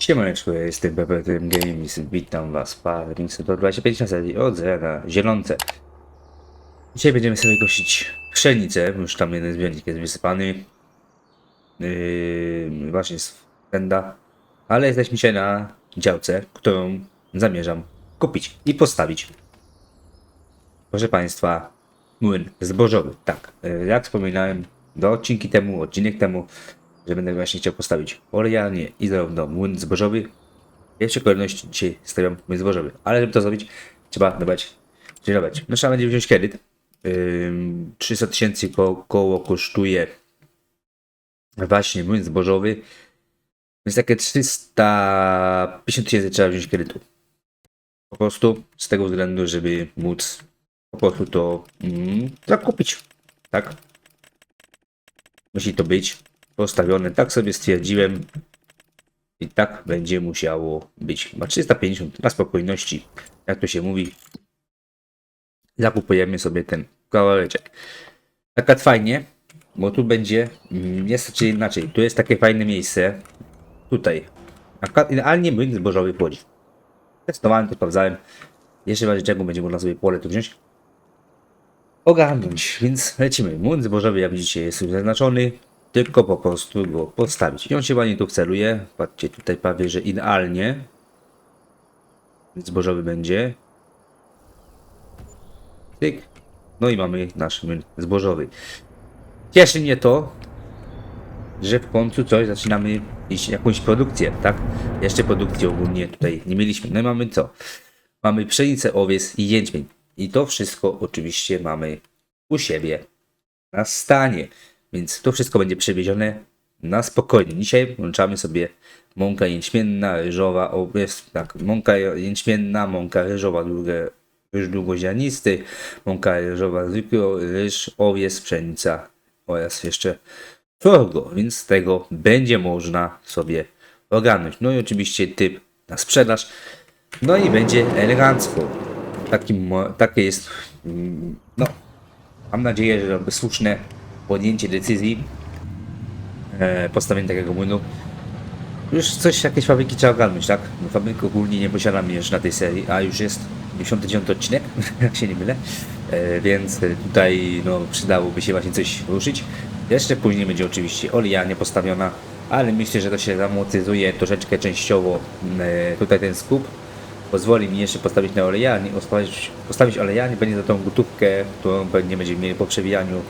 Siemaneczko, ja jestem PPTM Games, witam was, Paris to 25 na serii od zera, zielonce. Dzisiaj będziemy sobie kosić pszenicę, już tam jeden zbiornik jest wysypany. Yy, właśnie z tenda. Ale jesteśmy dzisiaj na działce, którą zamierzam kupić i postawić. Proszę Państwa, młyn zbożowy, tak. Yy, jak wspominałem, do odcinki temu, odcinek temu, że będę właśnie chciał postawić olejarnię i zarówno młyn zbożowy. W pierwszej kolejności dzisiaj stawiam młyn zbożowy, ale żeby to zrobić, trzeba dobrać, czyli dobrać. No trzeba będzie wziąć kredyt. Ym, 300 tysięcy ko koło kosztuje właśnie młyn zbożowy. Więc takie 350 tysięcy trzeba wziąć kredytu. Po prostu z tego względu, żeby móc po prostu to mm, zakupić. Tak? Musi to być postawione. Tak sobie stwierdziłem. I tak będzie musiało być. Ma 350 na spokojności, jak to się mówi. Zakupujemy sobie ten kawałeczek. Tak fajnie, bo tu będzie mm, niestety inaczej. Tu jest takie fajne miejsce. Tutaj. Idealnie młyn zbożowy wchodzi. Testowałem, to sprawdzałem. Jeszcze w czego będzie można sobie pole tu wziąć. Ogarnąć, więc lecimy. Młyn zbożowy, jak widzicie, jest już zaznaczony tylko po prostu go postawić. I on się ładnie tu celuje. Patrzcie, tutaj prawie, że idealnie. Zbożowy będzie. Tyk. No i mamy nasz młyn zbożowy. Cieszy mnie to, że w końcu coś zaczynamy iść jakąś produkcję, tak? Jeszcze produkcji ogólnie tutaj nie mieliśmy. No i mamy co? Mamy pszenicę, owiec i jęczmień. I to wszystko oczywiście mamy u siebie na stanie. Więc to wszystko będzie przewiezione na spokojnie. Dzisiaj włączamy sobie mąka jęczmienna, ryżowa, o, jest tak, mąka jęczmienna, mąka ryżowa, długie, ryż długozianisty, mąka ryżowa, zwykły ryż, owiec, pszenica oraz jeszcze sorgo, więc z tego będzie można sobie ogarnąć. No i oczywiście typ na sprzedaż. No i będzie elegancko. Taki, takie jest, mm, no, mam nadzieję, że słuszne podjęcie decyzji e, postawienie takiego młynu. Już coś, jakieś fabryki trzeba ogarnąć, tak? No, fabryki ogólnie nie posiadamy jeszcze na tej serii, a już jest 59 odcinek, jak się nie mylę, e, więc tutaj no, przydałoby się właśnie coś ruszyć. Jeszcze później będzie oczywiście olejanie postawiona, ale myślę, że to się zamortyzuje troszeczkę częściowo e, tutaj ten skup. Pozwoli mi jeszcze postawić na olejarni, postawić, postawić olejarnię, będzie za tą gotówkę, którą pewnie będziemy mieli po przewijaniu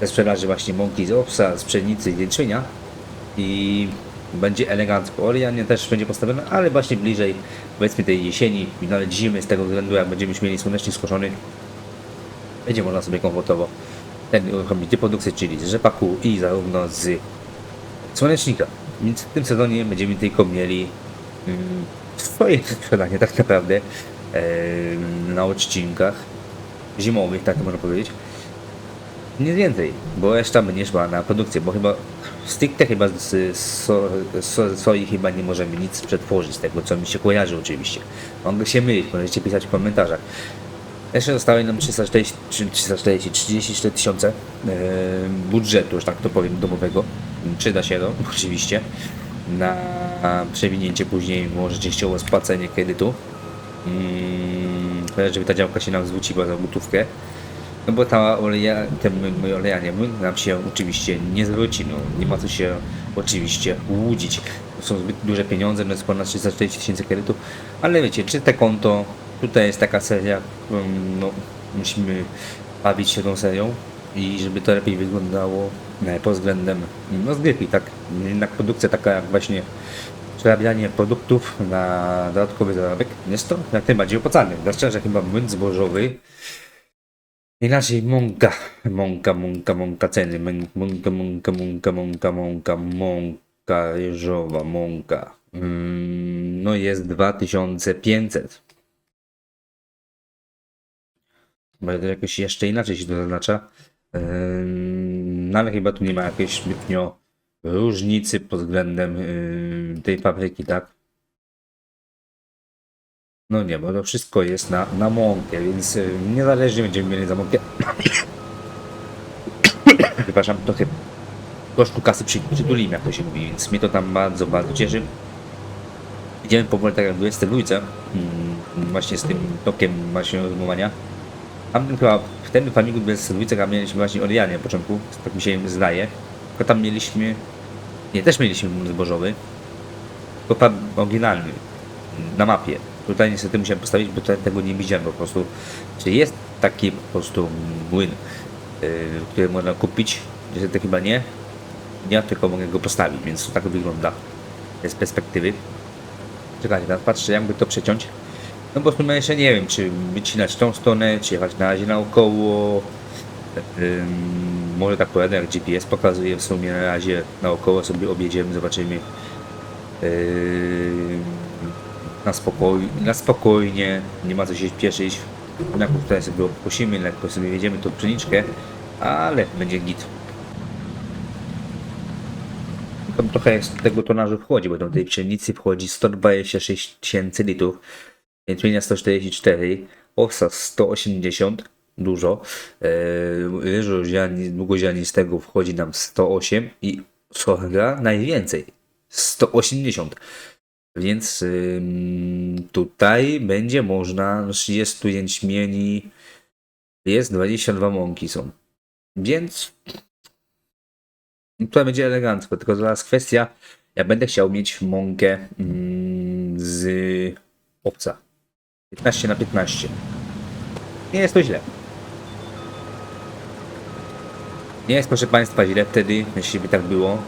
ze sprzedaży właśnie mąki z owsa, z pszenicy i jęczmienia i będzie elegancko. Olejarnia też będzie postawiona, ale właśnie bliżej powiedzmy tej jesieni i nawet zimy z tego względu, jak będziemy mieli słonecznie skoszony, będzie można sobie komfortowo ten uruchomić te czyli z rzepaku i zarówno z słonecznika. Więc w tym sezonie będziemy tylko mieli mm, swoje sprzedanie tak naprawdę na odcinkach zimowych, tak można powiedzieć. Nic więcej, bo reszta będzie szła na produkcję, bo chyba stricte chyba z so, so, soi chyba nie możemy nic przetworzyć, tego co mi się kojarzy oczywiście. Mogę się mylić, możecie pisać w komentarzach. Jeszcze zostały nam 340, 340 34 tysiące e, budżetu, że tak to powiem, domowego. Przyda się to oczywiście na przewinięcie później może częściowo spłacenie kredytu. Mm, żeby ta działka się nam zwróciła za gotówkę. No bo ta oleja, ten mój olejanie nam się oczywiście nie zwróci, no nie ma co się oczywiście łudzić. Są zbyt duże pieniądze, no jest ponad 340 tysięcy kredytu, ale wiecie, czy te konto, tutaj jest taka seria, no musimy bawić się tą serią i żeby to lepiej wyglądało e, pod względem no zgrypki, tak, jednak produkcja taka jak właśnie przerabianie produktów na dodatkowy zarobek jest to jak najbardziej opłacalne. Zwłaszcza, że chyba młyn zbożowy Inaczej mąka, mąka, mąka, mąka ceny, mąka, mąka, mąka, mąka, mąka, mąka, ryżowa, mąka. Mm, no jest 2500. Bo jakoś jeszcze inaczej się to zaznacza. No ale chyba tu nie ma jakiejś zbytnio różnicy pod względem tej fabryki, tak? No nie, bo to wszystko jest na, na mąkę, więc y, niezależnie będziemy mieli za mąkę. Przepraszam, trochę kosztu kasy przy, przytulimy, jak to się mówi, więc mnie to tam bardzo, bardzo cieszy. Idziemy powoli tak jak w dwójce, mm, właśnie z tym tokiem właśnie rozumowania. Tam chyba w tym dwójce tam mieliśmy właśnie olejanie na początku, tak mi się zdaje. Tylko tam mieliśmy, nie, też mieliśmy zbożowy, tylko pan oryginalny, na mapie. Tutaj niestety musiałem postawić, bo tego nie widziałem po prostu. Czy jest taki po prostu młyn, yy, który można kupić? Niestety chyba nie. Ja tylko mogę go postawić, więc to tak wygląda z perspektywy. Czekajcie, teraz patrzę jakby to przeciąć. No bo w sumie jeszcze nie wiem, czy wycinać tą stronę, czy jechać na razie naokoło. Ym, może tak pojadę, jak GPS pokazuje w sumie na razie naokoło sobie objedziemy, zobaczymy. Ym, na, spokoj, na spokojnie, nie ma co się śpieszyć. Najpierw tutaj sobie odpusimy, lekko sobie jedziemy tą pszeniczkę, ale będzie git. Tam trochę z tego tonażu wchodzi, bo do tej pszenicy wchodzi 126 tysięcy litrów, jęczmienia 144, owsa 180, dużo, e, ryżu ziarni- długoziarnistego wchodzi nam 108 i sorga najwięcej, 180. Więc ym, tutaj będzie można, no 30 jęczmieni, jest 22 mąki są. Więc Tutaj będzie elegancko, tylko teraz kwestia, ja będę chciał mieć mąkę z obca. 15 na 15. Nie jest to źle. Nie jest proszę Państwa źle wtedy, jeśli by tak było.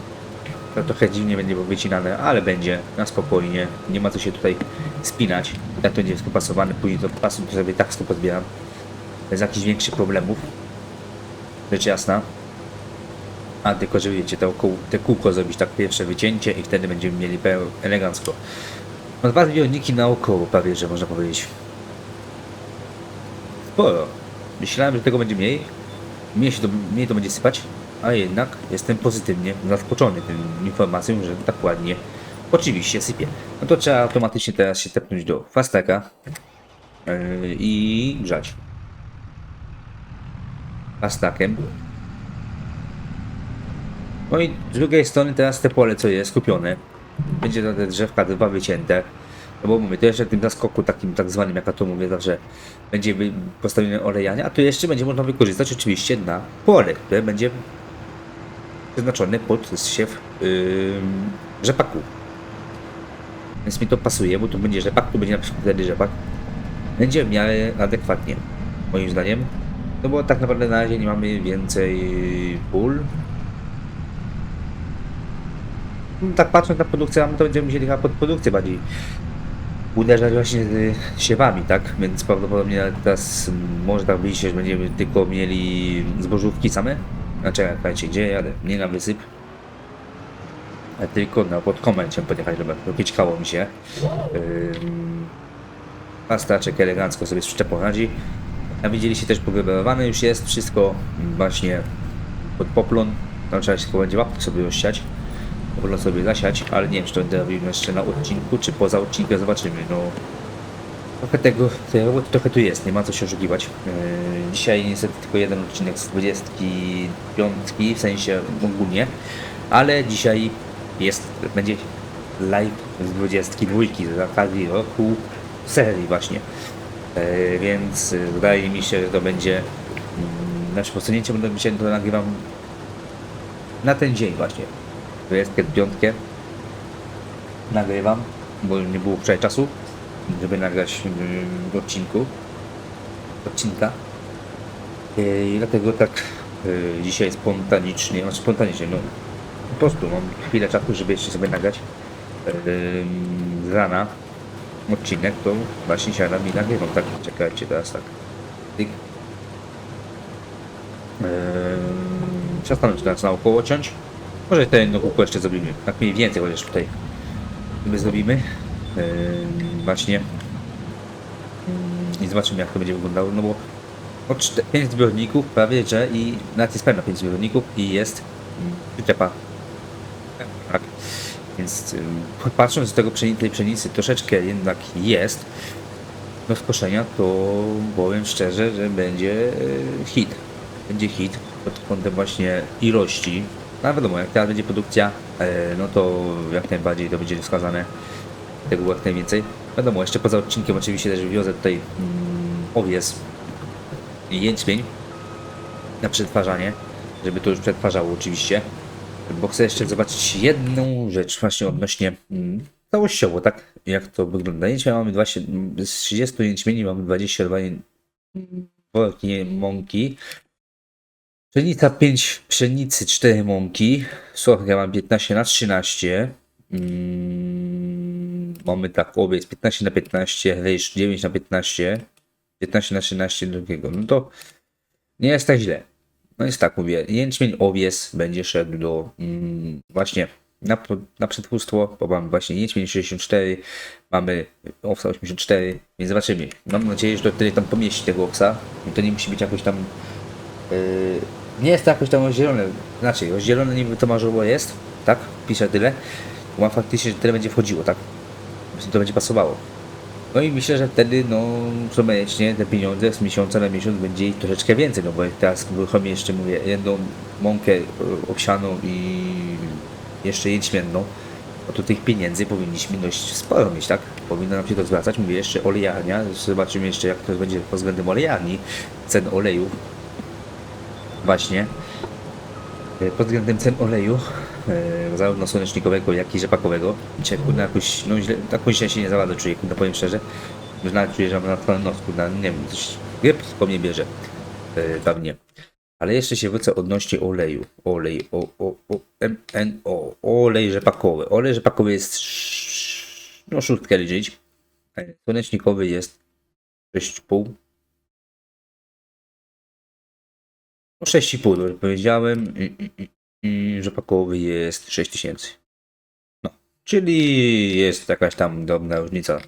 To trochę dziwnie będzie wycinane, ale będzie na spokojnie. Nie ma co się tutaj spinać. Tak to będzie wszystko pasowane, później to pasu to sobie tak to podbieram. Bez jakichś większych problemów. Rzecz jasna. A tylko, że wiecie, to kół, te kółko zrobić tak pierwsze wycięcie i wtedy będziemy mieli elegancko. No dwa zbiorniki naokoło prawie, że można powiedzieć. Sporo. Myślałem, że tego będzie mniej. Mniej, się to, mniej to będzie sypać, a jednak jestem pozytywnie zaskoczony tym informacją, że tak ładnie oczywiście sypie. No to trzeba automatycznie teraz się tepnąć do fasteka yy, i grzać. Fastakiem. No i z drugiej strony teraz te pole, co jest kupione, będzie to te drzewka dwa wycięte. No bo mówię, to jeszcze w tym zaskoku takim tak zwanym, jak ja to mówię zawsze, będzie postawione olejanie, a tu jeszcze będzie można wykorzystać oczywiście na pole, które będzie przeznaczone pod zsiew yy, rzepaku. Więc mi to pasuje, bo tu będzie rzepak, tu będzie na przykład wtedy rzepak. Będzie w miarę adekwatnie, moim zdaniem. No bo tak naprawdę na razie nie mamy więcej pól, no, tak patrząc na produkcję, to będziemy musieli chyba pod produkcję bardziej uderzać właśnie z siewami, tak? Więc prawdopodobnie teraz może tak być, że będziemy tylko mieli zbożówki same. Znaczy, czekajcie, gdzie jadę? Nie na wysyp. A tylko na podkomę chciałem podjechać, żeby wypieczkało mi się. Ym, Pastaczek elegancko sobie z przyczepą radzi. A widzieliście też pogreberowane już jest wszystko właśnie pod poplon. Tam trzeba się będzie łapki sobie rozsiać. Wolno sobie zasiać, ale nie wiem, czy to będę robił jeszcze na odcinku, czy poza odcinkiem, zobaczymy. No, trochę tego, trochę tu jest, nie ma co się oszukiwać. Yy, dzisiaj niestety tylko jeden odcinek z 25, w sensie ogólnie, ale dzisiaj jest, będzie live z 22 z okazji roku serii właśnie. Yy, więc wydaje mi się, że to będzie yy, nasze posunięcie, będę dzisiaj to nagrywam na ten dzień właśnie. 25 nagrywam, bo nie było wczoraj czasu, żeby nagrać yy, w odcinku. Odcinka. Yy, I dlatego tak yy, dzisiaj spontanicznie, no spontanicznie, no po prostu mam chwilę czasu, żeby jeszcze sobie nagrać z rana odcinek, to właśnie siadam i nagrywam. Tak, czekajcie teraz tak. Tyk. Yy, Przestanę teraz naokoło ciąć. Może te jedno kółko jeszcze zrobimy. Tak mniej więcej chociaż tutaj my zrobimy. Właśnie. I zobaczymy jak to będzie wyglądało. No bo no, 5 zbiorników prawie, że i nawet jest pełno 5 zbiorników i jest przyczepa. Tak. Więc patrząc z tego tej pszenicy troszeczkę jednak jest do skoszenia, to powiem szczerze, że będzie yy, hit. Będzie hit pod kątem właśnie ilości no wiadomo, jak teraz będzie produkcja, e, no to jak najbardziej to będzie wskazane. Tego było jak najwięcej. Wiadomo, jeszcze poza odcinkiem oczywiście też wiozę tutaj mm, owies i jęczmień na przetwarzanie, żeby to już przetwarzało oczywiście. Bo chcę jeszcze zobaczyć jedną rzecz właśnie odnośnie mm, całościowo, tak? Jak to wygląda. Jęczmień mamy 20, z 30 jęczmieni mamy 22 ję- worki mąki. Pszenica 5 pszenicy, 4 mąki. Sorka mam 15 na 13. Mm, mamy tak, owiec 15 na 15, ryż 9 na 15, 15 na 13 drugiego. No to nie jest tak źle. No jest tak, mówię, jęczmień owies będzie szedł do mm, właśnie na, na przetwórstwo, bo mamy właśnie jęczmień 64, mamy owsa 84, więc zobaczymy. Mam nadzieję, że to wtedy tam pomieści tego owsa. I to nie musi być jakoś tam Yy, nie jest to jakoś tam rozdzielone. Znaczy, rozdzielone niby to marzowo jest, tak? Piszę tyle. Bo faktycznie, że tyle będzie wchodziło, tak? To będzie pasowało. No i myślę, że wtedy, no, comiesięcznie te pieniądze z miesiąca na miesiąc będzie troszeczkę więcej, no bo jak teraz uruchomię jeszcze, mówię, jedną mąkę y, owsianą i jeszcze jęczmienną, no to tych pieniędzy powinniśmy dość sporo mieć, tak? Powinno nam się to zwracać. Mówię jeszcze olejarnia, zobaczymy jeszcze jak to będzie pod względem olejarni, cen olejów, właśnie e, pod względem cen oleju, e, zarówno słonecznikowego, jak i rzepakowego. Dzisiaj kurde jakoś, no źle, taką źle się nie za bardzo czuję, powiem szczerze. Już nawet czuję, że mam na twarzy nos, kurde, nie wiem, coś gryp po mnie bierze e, pewnie. Ale jeszcze się wrócę odnośnie oleju. Olej, o, o, o, MNO, olej rzepakowy. Olej rzepakowy jest, no szóstkę liczyć. E, Słonecznikowy jest 6,5. No 6,5 dobrze powiedziałem. I, i, i, i rzepakowy jest 6000. No, czyli jest jakaś tam drobna różnica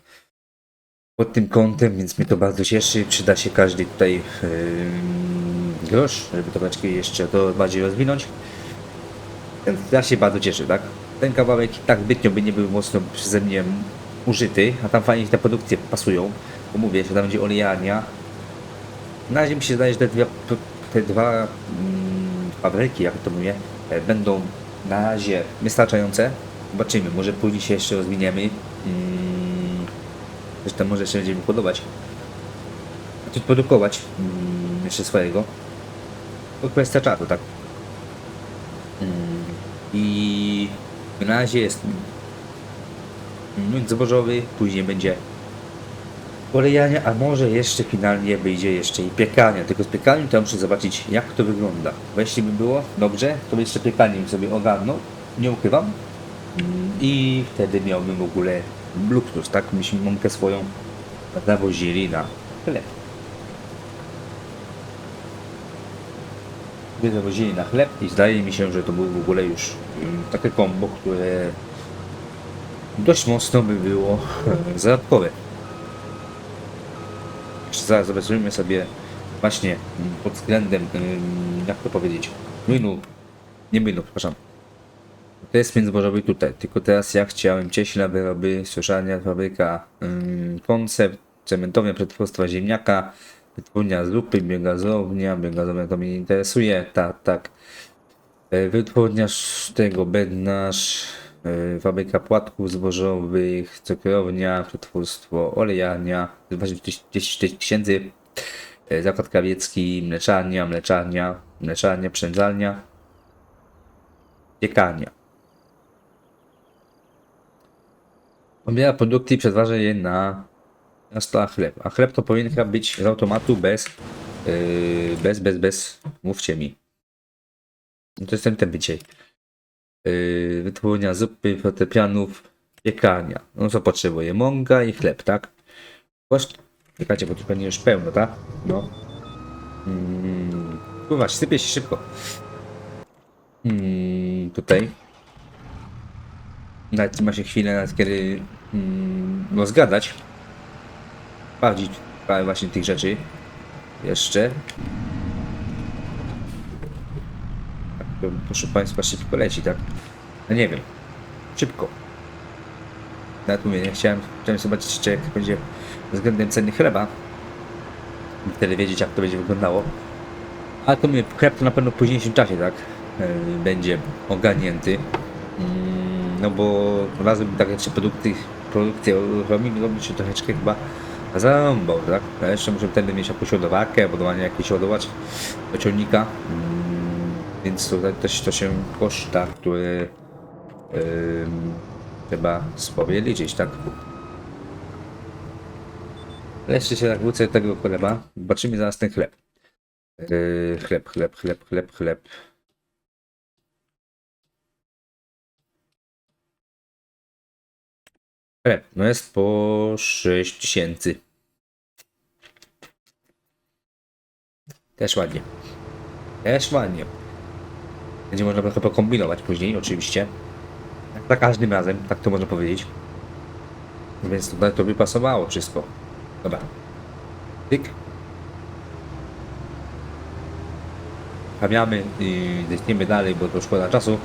pod tym kątem, więc mnie to bardzo cieszy. Przyda się każdy tutaj yy, grosz, żeby to beczki jeszcze to bardziej rozwinąć. Więc ja się bardzo cieszę, tak? Ten kawałek tak zbytnio by nie był mocno przeze mnie użyty, a tam fajnie te produkcje pasują. Bo mówię, że tam będzie olejarnia, na razie mi się zdaje, że te, dwie, te dwa mm, fabryki, jak to mówię, będą na razie wystarczające. Zobaczymy, może później się jeszcze rozwiniemy. Mm, zresztą może jeszcze będzie mi podobać. Znaczy produkować mm, jeszcze swojego. To kwestia czasu, tak? Mm, I na razie jest mm, zbożowy, później będzie olejania, a może jeszcze finalnie wyjdzie jeszcze i piekarnia. Tylko z piekarnią to ja muszę zobaczyć jak to wygląda. Bo jeśli by było dobrze, to by jeszcze piekarnię bym sobie ogarnął, nie ukrywam. I wtedy miałbym w ogóle luksus, tak? Myśmy mąkę swoją zawozili na chleb. Gdy zawozili na chleb i zdaje mi się, że to był w ogóle już mm, takie kombo, które dość mocno by było e, zobaczymy sobie właśnie pod względem, jak to powiedzieć, młynu, nie młynu, przepraszam. To jest międzybożowy tutaj, tylko teraz ja chciałem cieśla, wyroby, suszarnia, fabryka, koncept, cementownia, przetwórstwa ziemniaka, wytwórnia zupy, biogazownia, biogazownia to mnie nie interesuje, tak, tak. E, Wytwórnia sz- tego, bednarz, fabryka płatków zbożowych, cukrownia, przetwórstwo, olejarnia, 10 tysięcy, e, zakład krawiecki, mleczarnia, mleczarnia, mleczarnia, przędzalnia, piekarnia. Obiera produkty i przetwarza je na, stołach chleb. A chleb to powinien być z automatu bez, yy, bez, bez, bez, mówcie mi. No to jestem ten dzisiaj. Yy, zupy, fortepianów, piekarnia. No co potrzebuje? Mąka i chleb, tak? Właśnie, czekajcie, bo tu pewnie już pełno, tak? No. Mm, kurwa, sypie się szybko. Mm, tutaj. Nawet ma się chwilę, nawet kiedy mm, rozgadać. Parę właśnie tych rzeczy. Jeszcze. Tak, proszę Państwa, szybko leci, tak? No nie wiem. Szybko. Nawet mówię, nie chciałem, chciałem zobaczyć jeszcze jak będzie względem ceny chleba. I wtedy wiedzieć jak to będzie wyglądało. Ale to mówię, chleb to na pewno w późniejszym czasie, tak? Yy, będzie ogarnięty. Mm, No no bo razem takie trzy produkty, produkcje robimy, robi się troszeczkę chyba zarąbał, tak? Jeszcze muszę wtedy mieć jakąś ładowarkę, budowanie jakiś ładowacz do ciągnika, mm, więc tutaj też to się koszta, które ym, trzeba sobie liczyć, tak? Ale jeszcze się tak wrócę tego chleba, zobaczymy zaraz ten chleb. Yy, chleb, chleb, chleb, chleb, chleb. Chleb, no jest po 6 tysięcy. Też ładnie. Też ładnie. Będzie można trochę pokombinować później, oczywiście. Za każdym razem, tak to można powiedzieć. Więc tutaj to by pasowało wszystko. Dobra. Tyk. Chamiamy i lecimy dalej, bo to szkoda czasu.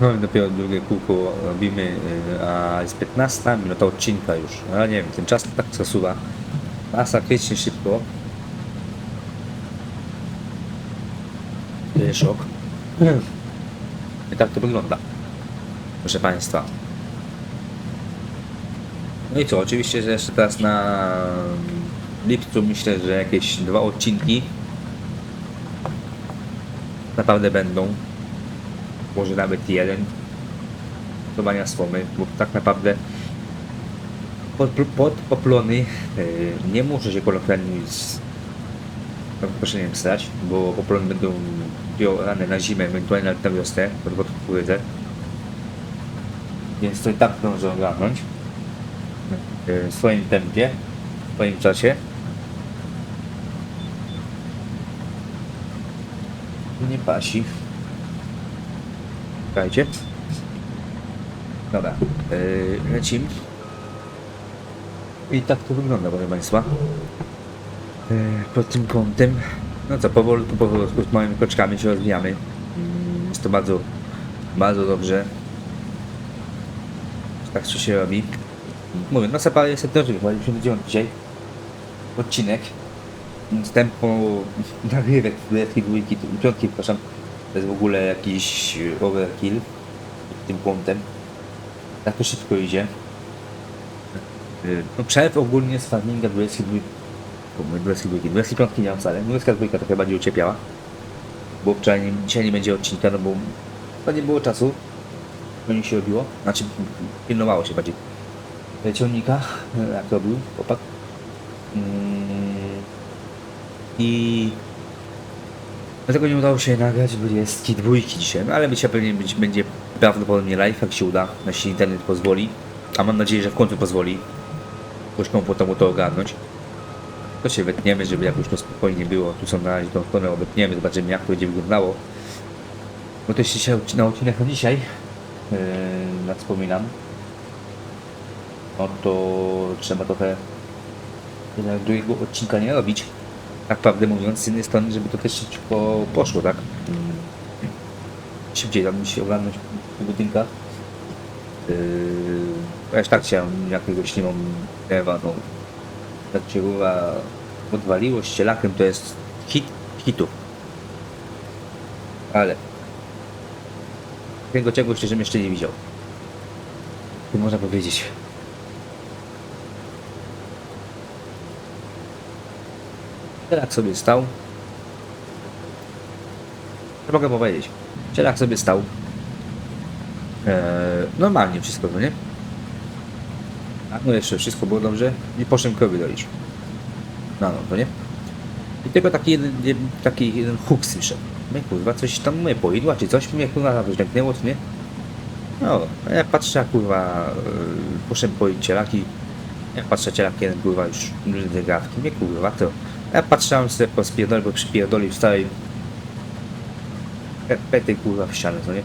No i dopiero drugie kółko robimy, y, a jest 15 minuta odcinka już. Ale nie wiem, ten czas tak zasuwa. Masakrycznie szybko. To I tak to wygląda. Proszę Państwa. No i co, oczywiście, że jeszcze teraz na lipcu myślę, że jakieś dwa odcinki naprawdę będą. Może nawet jeden. Budowania słomy, bo tak naprawdę pod, pod yy, nie muszę się kolokwialnie z przeproszeniem stać, bo poplony będą rane na zimę, ewentualnie na wiosnę, pod pod kukurydzę. Więc to i tak zdążę ogarnąć w swoim tempie, w swoim czasie. Nie pasi. Czekajcie. Dobra, yy, lecimy. I tak to wygląda, proszę Państwa. Yy, pod tym kątem. No co, powolutku, powolutku z małymi kroczkami się rozwijamy. Mm, Jest to bardzo, bardzo dobrze. Tak co się robi. Mówię, no Separa jest też wychodzi 59 dzisiaj. Odcinek. Z tempo nagrywek dwójki, dwójki, piątki, przepraszam. To jest w ogóle jakiś overkill tym kątem. Tak to szybko idzie. Yy, No przerw ogólnie z farminga 22, 22, 25 nie mam wcale. 22 to chyba nie uciepiała. Bo wczoraj nie, dzisiaj nie będzie odcinka, no bo nie było czasu. To nie się robiło. Znaczy pilnowało się bardziej ciągnika, jak robił chłopak. Mm, I dlatego nie udało się nagrać 22 dzisiaj, no ale dzisiaj pewnie być, będzie prawdopodobnie live, jak się uda, jeśli internet pozwoli. A mam nadzieję, że w końcu pozwoli jakoś komfortowo to ogarnąć. To się wetniemy, żeby jakoś to spokojnie było. Tu są na razie tą stronę obetniemy, zobaczymy jak to będzie wyglądało. Bo to dzisiaj na odcinek na dzisiaj. Yy, wspominam no to trzeba trochę drugiego odcinka nie robić. Tak prawdę mówiąc, z jednej strony, żeby to też szybko poszło, tak? Szybciej tam się ogarnąć w budynkach. Yy, już tak chciałem jakiegoś nie mam ewa, no. Tak się chyba odwaliło ścielakiem, to jest hit hitów. Ale tego czegoś żebym jeszcze nie widział. Tu można powiedzieć. Cielak sobie stał. Nie mogę powiedzieć. Cielak sobie stał. Eee, normalnie wszystko, no nie? A no jeszcze wszystko było dobrze. I poszedłem krowy dolić. No, no, to nie? I tylko taki jeden, jeden taki jeden huk słyszał. No i kurwa, coś tam mnie pojedła, czy coś mnie kurwa coś lęknęło, czy nie? No, a jak patrzę, kurwa, yy, poszedłem poić cielaki. Jak patrzę, cielak jeden kurwa już te gawki, mnie kurwa, to ja patrzyłem sobie po spierdoli, bo przypierdolił pe- pety kurwa w ścianę, co nie?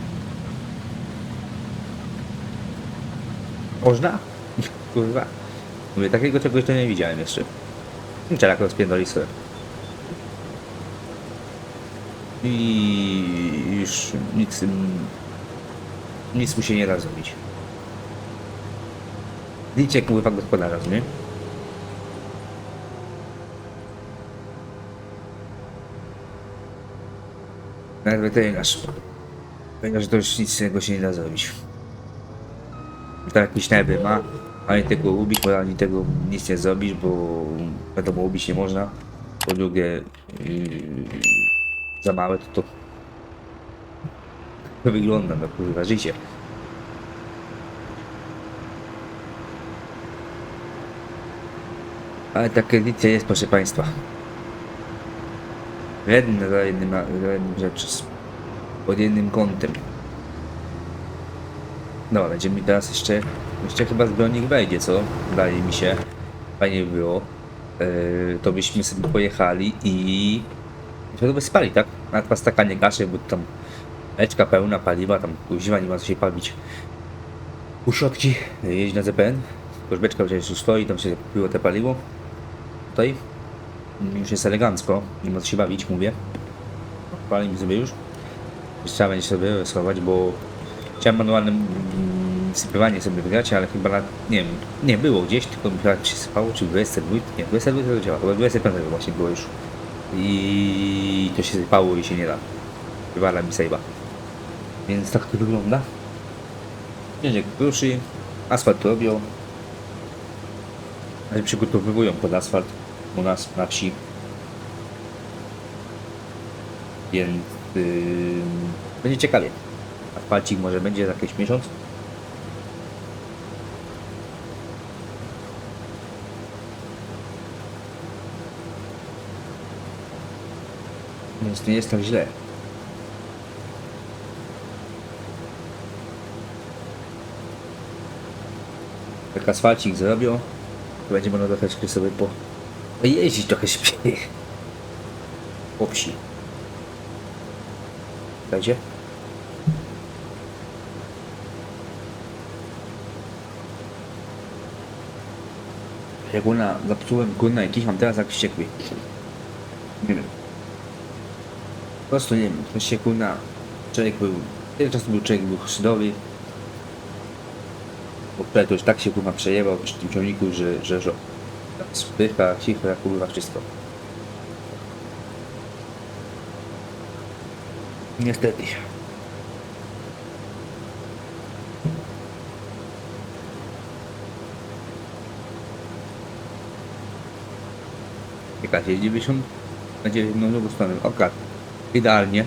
Można? Kurwa. Mówię, takiego czegoś to nie widziałem jeszcze. Cielak rozpierdoli sobie. I już nic, nic mu się nie da zrobić. Liczę jak kurwa gospodarza, nie? Nawet. Powiedział, że to już nic z tego się nie da zrobić. tak jakieś nerwy ma, ani tego ubić, bo ani tego nic nie zrobisz, bo wiadomo, ubić nie można. Po drugie, yy, za małe to to, wygląda, no kurwa, życie. Ale ta kredycja jest, proszę Państwa. Jedno za jednym, za jednym rzeczy, z- pod jednym kątem. No, będzie mi teraz jeszcze, jeszcze chyba zbrojnik wejdzie, co? Wydaje mi się. Fajnie by było. Yy, to byśmy sobie pojechali i... to by spali, tak? Na dwa stakanie kaszy, bo tam eczka pełna paliwa, tam kuźwa nie ma co się palić. U środki jeździ na ZPN. Korzbeczka przecież już stoi, tam się kupiło te paliwo. Tutaj już jest elegancko, nie ma co się bawić, mówię. Palimy sobie już. Trzeba będzie sobie schować, bo chciałem manualnym mm, sypywanie sobie wygrać, ale chyba nie wiem, nie było gdzieś, tylko chyba się sypało, czy 22, nie, 22 to działa, chyba 25 właśnie było już. I to się sypało i się nie da. Wywala mi sejba. Więc tak to wygląda. Jedzie kruszy, asfalt robią. Ale przygotowują pod asfalt u nas na wsi. Więc yy, będzie ciekawie. Asfalcik może będzie za jakiś miesiąc. Więc nie jest tak źle. Jak asfalcik zrobią, to będzie można trochę sobie po... pojeździć trochę śpiej. Po wsi. Będzie? Ona zapsułem górna jakiś mam teraz jak wściekły. Nie wiem. Prostu nie wiem, to się kurna. Człowiek był. Tyle czasu był człowiek był chrzdowy. Bo to już tak się kurwa przejebał przy tym ciągniku, że że że spycha, cicho, jak kurwa wszystko. Niestety. Jest 90 na 90 stronę. Oka. Idealnie.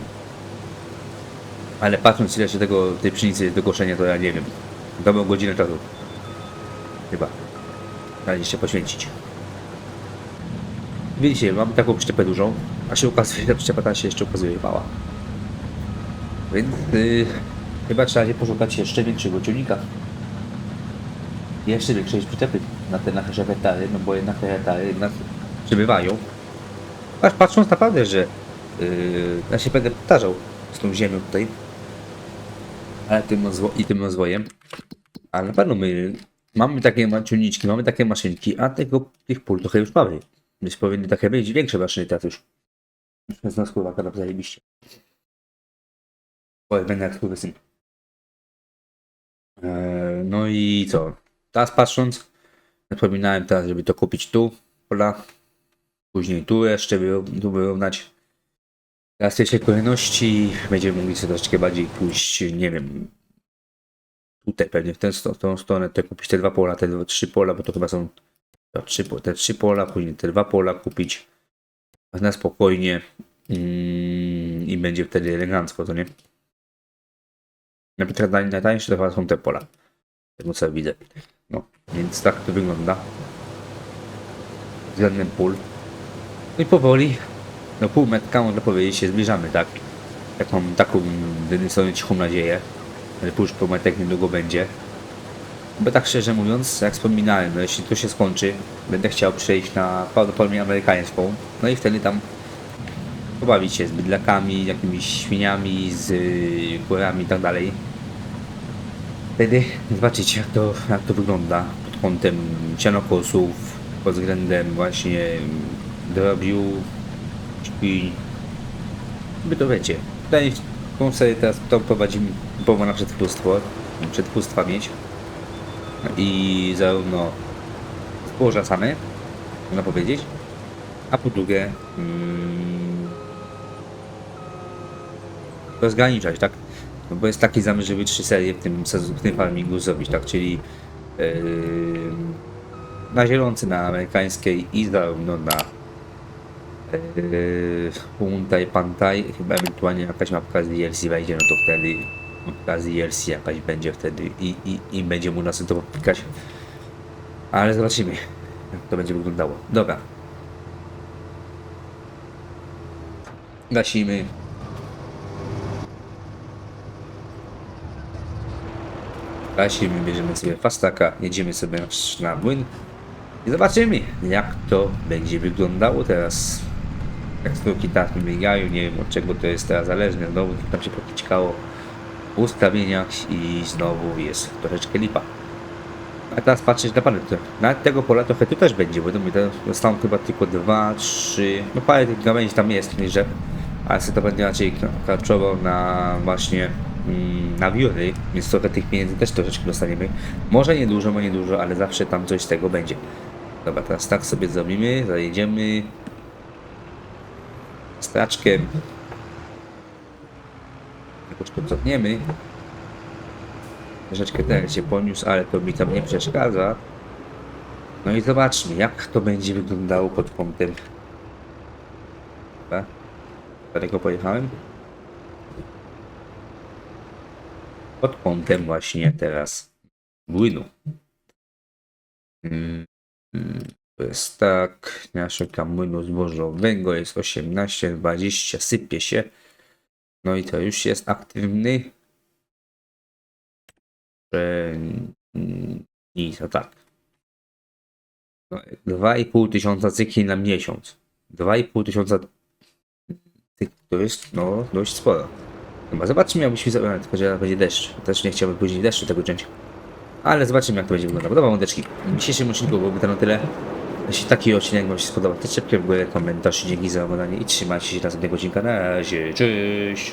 Ale patrząc ile się tego, tej pszenicy jest do koszenia, to ja nie wiem. Dobrą godzinę czasu. Chyba. Trzeba się poświęcić. Widzicie, mamy taką przyczepę dużą, a się okazuje, że przyczepa ta się jeszcze okazuje mała. Więc yy, chyba trzeba się poszukać jeszcze większego ciągnika. Jeszcze większej przyczepy na te nasze hektary, no bo jednak te hektary jednak. Aż patrząc naprawdę, że ja się będę powtarzał z tą ziemią tutaj, ale tym i tym rozwojem, ale na pewno my mamy takie ciągniczki, mamy takie maszynki, a tego, tych pól trochę już mamy. Więc powinny takie być większe maszyny teraz już. Z nas kurwa, kada zajebiście. Oj, będę jak syn. Eee, no i co? Teraz patrząc, wspominałem teraz, żeby to kupić tu, pola, później tu jeszcze wyrównać. W tej kolejności będziemy mogli sobie troszeczkę bardziej pójść, nie wiem, tutaj pewnie w sto- w tą stronę, te kupić te dwa pola, te dwa- trzy pola, bo to chyba są trzy, te trzy pola, później te dwa pola kupić na spokojnie mm, i będzie wtedy elegancko, to nie? Naj- najtańsze to chyba są te pola. Tego co widzę. No, więc tak to wygląda. Względem pól. No i powoli, no pół metka można powiedzieć się zbliżamy, tak? Jak mam taką strony cichą nadzieję, że pół metek niedługo będzie. Bo tak szczerze mówiąc, jak wspominałem, no jeśli to się skończy, będę chciał przejść na prawdopodobnie amerykańską, no i wtedy tam pobawić się z bydlakami, jakimiś świniami, z y, kurami i tak dalej. Wtedy zobaczycie jak to, jak to wygląda pod kątem cianokosów, pod względem właśnie drobiu, świń. Wy to wiecie. Tą sobie teraz to prowadzimy połowa na przetwórstwo, przetwórstwa mieć. I zarówno zboża same, można powiedzieć, a po drugie mm, rozgraniczać, tak? No bo jest taki zamysł, żeby trzy serie w tym, w tym farmingu zrobić, tak? Czyli yy, na zielonce, na amerykańskiej i zarówno na Puntaj, Pantaj, chyba ewentualnie jakaś mapka z DLC wejdzie, no to wtedy mapka z DLC jakaś będzie wtedy i, i, i będzie mu nas to popikać. Ale zobaczymy, jak to będzie wyglądało. Dobra. Gasimy. Gasimy, bierzemy sobie fastaka, jedziemy sobie na, na młyn i zobaczymy, jak to będzie wyglądało teraz. Jak stroki tak mi biegają, nie wiem od czego to jest teraz zależne, znowu tam się pokiczkało w ustawieniach i znowu jest troszeczkę lipa. A teraz patrzeć na paletę. Nawet tego pola trochę tu też będzie, bo to mi teraz chyba tylko dwa, trzy, no parę tych gałęzi tam jest, że ale sobie to będzie raczej karczował na właśnie mm, na wiory, więc trochę tych pieniędzy też troszeczkę dostaniemy. Może nie dużo, może nie dużo, ale zawsze tam coś z tego będzie. Dobra, teraz tak sobie zrobimy, zajedziemy straczkiem. Jakoś to cofniemy. Troszeczkę ten się poniósł, ale to mi tam nie przeszkadza. No i zobaczmy, jak to będzie wyglądało pod kątem. Dobra. Daleko pojechałem? Pod kątem właśnie teraz młynu. Mm, mm, To jest tak, ja szukam młynu zbożowego, jest 18, 20, sypie się. No i to już jest aktywny. I to tak. No, 2,5 tysiąca cykli na miesiąc. 2,5 tysiąca tych to jest no dość sporo. Chyba zobaczymy jak byśmy zrobili, tylko że będzie deszcz. Też nie chciałbym później deszczu tego ciąć. Ale zobaczymy jak to będzie wyglądało. Dobra mądeczki. W dzisiejszym odcinku byłoby to na tyle. Jeśli taki odcinek Wam się spodobał, to czepkę w górę, komentarz, dzięki za oglądanie i trzymajcie się następnego odcinka. Na razie, cześć!